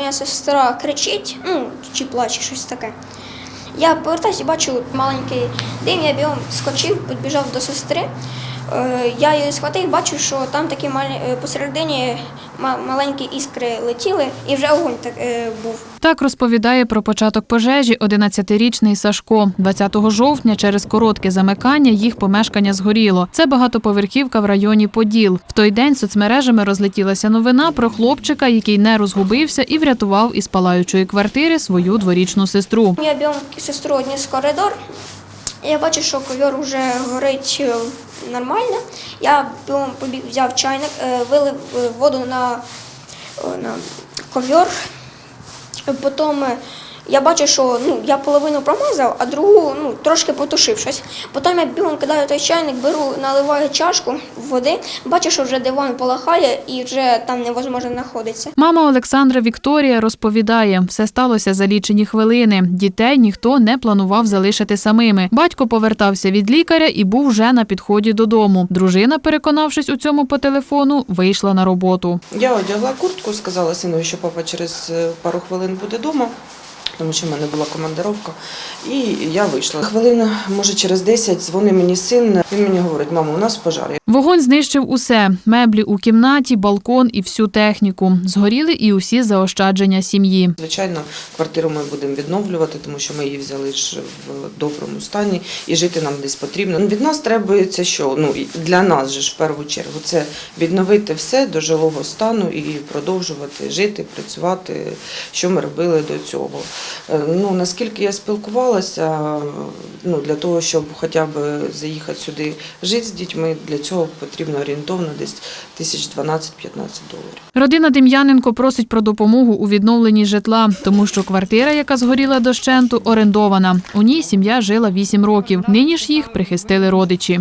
моя сестра кричить, ну, чи плаче, щось таке. Я повертаюся і бачу маленький дим, я бігом скочив, підбіжав до сестри. Е, Я її схватив, бачу, що там такі малі- е, посередині маленькі іскри летіли, і вже огонь так, е, був. Так розповідає про початок пожежі 11-річний Сашко. 20 жовтня через коротке замикання їх помешкання згоріло. Це багатоповерхівка в районі Поділ. В той день соцмережами розлетілася новина про хлопчика, який не розгубився і врятував із палаючої квартири свою дворічну сестру. Я бігом сестру одніс в коридор. Я бачу, що ковер вже горить е, нормально. Я побіг, взяв чайник, е, вилив е, воду на, на ковер. Потім я бачу, що ну, я половину промазав, а другу ну, трошки потушив щось. Потім я бігом кидаю той чайник, беру, наливаю чашку води, бачу, що вже диван полахає і вже там невозможно знаходитися. Мама Олександра Вікторія розповідає, все сталося за лічені хвилини. Дітей ніхто не планував залишити самими. Батько повертався від лікаря і був вже на підході додому. Дружина, переконавшись у цьому по телефону, вийшла на роботу. Я одягла куртку, сказала сину, що папа через е, пару хвилин буде вдома, тому що в мене була командировка. І я вийшла. Хвилина, може, через 10 дзвонить мені син. Він мені говорить, мамо, у нас пожар. Вогонь знищив усе: меблі у кімнаті, балкон і всю техніку. Згоріли і усі заощадження сім'ї. Звичайно, квартиру ми будемо відновлювати, тому що ми її взяли ж в доброму стані і жити нам десь потрібно. Ну, Від нас требується що? Ну для нас же ж в першу чергу це відновити все до жилого стану і продовжувати жити, працювати, що ми робили до цього. Е, Ну наскільки я спілкувалася, ну для того, щоб хоча б заїхати сюди жити з дітьми, для цього потрібно орієнтовно десь тисяч 12-15 доларів. Родина Дем'яненко просить про допомогу у відновленні житла, тому що квартира, яка згоріла дощенту, орендована. У ній сім'я жила 8 років. Нині ж їх прихистили родичі.